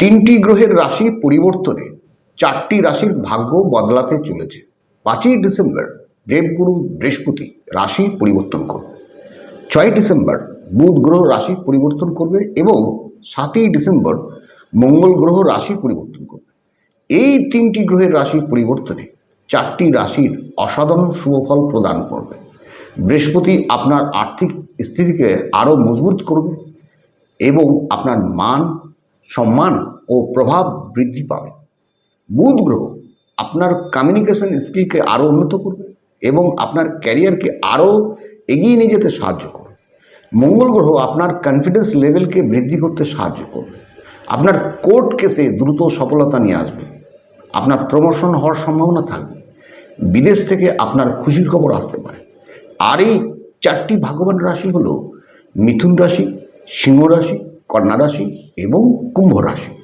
তিনটি গ্রহের রাশি পরিবর্তনে চারটি রাশির ভাগ্য বদলাতে চলেছে। পাঁচই ডিসেম্বর দেবগুরু বৃহস্পতি রাশি পরিবর্তন করবে। ছয় ডিসেম্বর বুধ গ্রহ রাশি পরিবর্তন করবে এবং সাতই ডিসেম্বর মঙ্গল গ্রহ রাশি পরিবর্তন করবে। এই তিনটি গ্রহের রাশি পরিবর্তনে চারটি রাশির অসাধারণ শুভফল প্রদান করবে। বৃহস্পতি আপনার আর্থিক স্থিতিকে আরও মজবুত করবে এবং আপনার মান সম্মান ও প্রভাব বৃদ্ধি পাবে। বুধ গ্রহ আপনার কমিউনিকেশন স্কিলকে আরও উন্নত করবে এবং আপনার ক্যারিয়ারকে আরও এগিয়ে নিয়ে যেতে সাহায্য করবে। মঙ্গল গ্রহ আপনার কনফিডেন্স লেভেলকে বৃদ্ধি করতে সাহায্য করবে। আপনার কোর্ট কেসে দ্রুত সফলতা নিয়ে আসবে। আপনার প্রমোশন হওয়ার সম্ভাবনা থাকবে। বিদেশ থেকে আপনার খুশির খবর আসতে পারে। আর এই চারটি ভাগ্যবান রাশি হলো মিথুন রাশি, সিংহ রাশি, কন্যা রাশি এবং কুম্ভ রাশি।